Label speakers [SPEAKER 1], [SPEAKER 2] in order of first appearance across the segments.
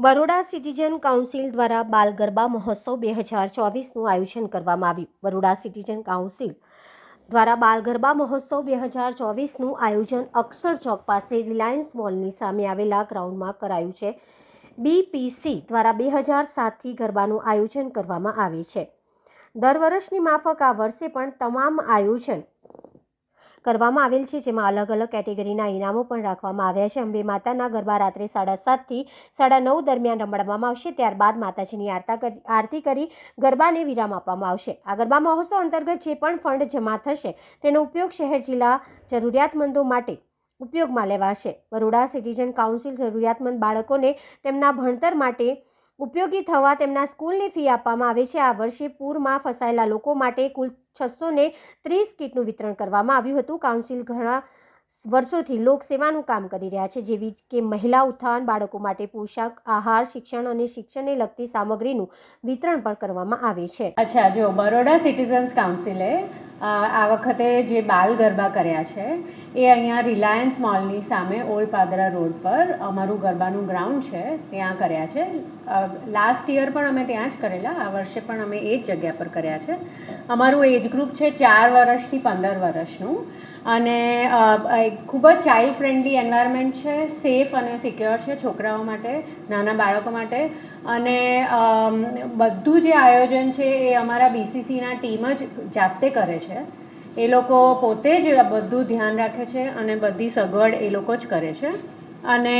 [SPEAKER 1] Baroda citizen council દ્વારા બાલ ગરબા મહોત્સવ બે હજાર ચોવીસનું આયોજન કરવામાં આવ્યું. બરોડા સિટીઝન કાઉન્સિલ દ્વારા બાલ ગરબા મહોત્સવ બે હજાર ચોવીસનું આયોજન અક્ષર ચોક પાસે રિલાયન્સ મોલની સામે આવેલા ગ્રાઉન્ડમાં કરાયું છે. બીપીસી દ્વારા બે હજાર સાતથી ગરબાનું આયોજન કરવામાં આવે છે. દર વર્ષની માફક આ વર્ષે પણ તમામ આયોજન કરવામાં આવેલ છે, જેમાં અલગ અલગ કેટેગરીના ઇનામો પણ રાખવામાં આવ્યા છે. અંબે માતાના ગરબા રાત્રે સાડા સાતથી સાડા નવ દરમિયાન રમાડવામાં આવશે. ત્યારબાદ માતાજીની આરતા આરતી કરી ગરબાને વિરામ આપવામાં આવશે. આ ગરબા મહોત્સવ અંતર્ગત જે પણ ફંડ જમા થશે, તેનો ઉપયોગ શહેર જિલ્લા જરૂરિયાતમંદો માટે ઉપયોગમાં લેવાશે. બરોડા સિટીઝન કાઉન્સિલ જરૂરિયાતમંદ બાળકોને તેમના ભણતર માટે ઉપયોગી થવા તેમના સ્કૂલની ફી આપવામાં આવે છે. આ વર્ષે પૂરમાં ફસાયેલા લોકો માટે કુલ છસો ને ત્રીસ કીટનું વિતરણ કરવામાં આવ્યું હતું. કાઉન્સિલ ઘણા વર્ષોથી લોકસેવાનું કામ કરી રહ્યા છે, જેવી કે મહિલા ઉત્થાન, બાળકો માટે પોશાક, આહાર, શિક્ષણ અને શિક્ષણને લગતી સામગ્રીનું વિતરણ પણ કરવામાં આવે છે.
[SPEAKER 2] અચ્છા, જો બરોડા સિટીઝન્સ કાઉન્સિલે આ વખતે જે બાલ ગરબા કર્યા છે, એ અહીંયા રિલાયન્સ મોલની સામે ઓલ્ડ પાદરા રોડ પર અમારું ગરબાનું ગ્રાઉન્ડ છે, ત્યાં કર્યા છે. લાસ્ટ યર પણ અમે ત્યાં જ કરેલા, આ વર્ષે પણ અમે એ જ જગ્યા પર કર્યા છે. અમારું એજ ગ્રુપ છે ચાર વર્ષથી પંદર વર્ષનું. અને ખૂબ જ ચાઇલ્ડ ફ્રેન્ડલી એન્વાયરમેન્ટ છે સેફ અને સિક્યોર છે છોકરાઓ માટે, નાના બાળકો માટે. અને બધું જે આયોજન છે એ અમારા બીસીસીના ટીમ જ જાતે કરે છે. એ લોકો પોતે જ બધું ધ્યાન રાખે છે અને બધી સગવડ એ લોકો જ કરે છે. અને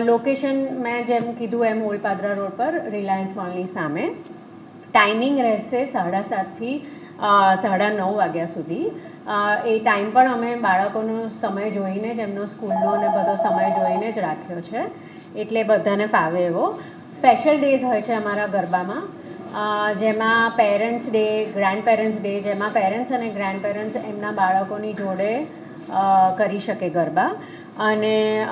[SPEAKER 2] લોકેશન મેં જેમ કીધું એમ ઓલપાદરા રોડ પર રિલાયન્સ મોલની સામે. ટાઈમિંગ રહેશે સાડા સાતથી સાડા નવ વાગ્યા સુધી. એ ટાઈમ પણ અમે બાળકોનો સમય જોઈને જ, એમનો સ્કૂલનો અને બધો સમય જોઈને જ રાખ્યો છે. એટલે બધાને ફાવે એવો. સ્પેશિયલ ડેઝ હોય છે અમારા ગરબામાં. જેમાં parents day grand parents day જેમાં પેરેન્ટ્સ અને ગ્રાન્ડ પેરેન્ટ્સ એમના બાળકોની જોડે કરી શકે ગરબા. અને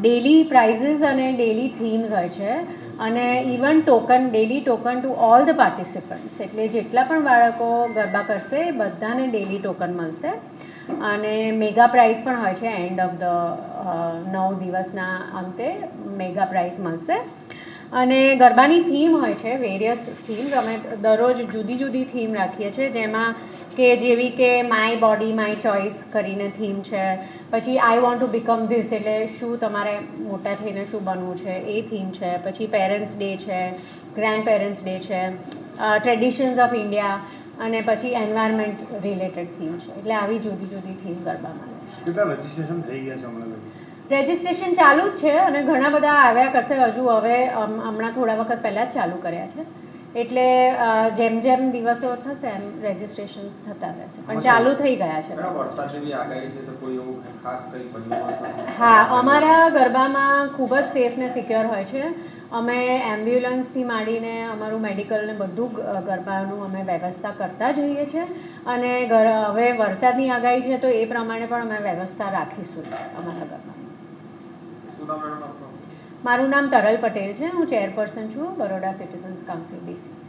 [SPEAKER 2] ડેલી પ્રાઇઝીસ અને ડેલી થીમ્સ હોય છે. અને even token daily token to all the participants એટલે જેટલા પણ બાળકો ગરબા કરશે, બધાને ડેલી ટોકન મળશે. અને મેગા પ્રાઇઝ પણ હોય છે એન્ડ ઓફ ધ નવ દિવસના અંતે મેગા પ્રાઇઝ મળશે. અને ગરબાની થીમ હોય છે વેરિયસ થીમ અમે દરરોજ જુદી જુદી થીમ રાખીએ છીએ, જેમાં કે જેવી કે માય બોડી માય ચોઇસ કરીને થીમ છે. પછી I want to become this એટલે શું તમારે મોટા થઈને શું બનવું છે, એ થીમ છે. પછી પેરેન્ટ્સ ડે છે ગ્રેન્ડ પેરેન્ટ્સ ડે છે ટ્રેડિશન્સ ઓફ ઇન્ડિયા અને પછી એન્વાયરમેન્ટ રિલેટેડ થીમ છે. એટલે આવી જુદી જુદી થીમ ગરબામાં.
[SPEAKER 3] રજીસ્ટ્રેશન થઈ ગયા છે
[SPEAKER 2] રજિસ્ટ્રેશન ચાલુ જ છે અને ઘણા બધા આવ્યા કરશે હજુ. હવે હમણાં થોડા વખત પહેલાં જ ચાલુ કર્યા છે. એટલે જેમ જેમ દિવસો થશે એમ રજિસ્ટ્રેશન થતા રહેશે. પણ ચાલુ થઈ ગયા છે. હા અમારા ગરબામાં ખૂબ જ સેફ ને સિક્યોર હોય છે. અમે એમ્બ્યુલન્સથી માંડીને અમારું મેડિકલને બધું ગરબાનું અમે વ્યવસ્થા કરતા જઈએ છીએ. અને હવે વરસાદની આગાહી છે તો એ પ્રમાણે પણ અમે વ્યવસ્થા રાખીશું અમારા ગરબામાં
[SPEAKER 4] શું નામ મેડમ આપનું
[SPEAKER 2] મારું નામ તરલ પટેલ છે હું ચેરપર્સન છું બરોડા સિટીઝન્સ કાઉન્સિલ બીસીસી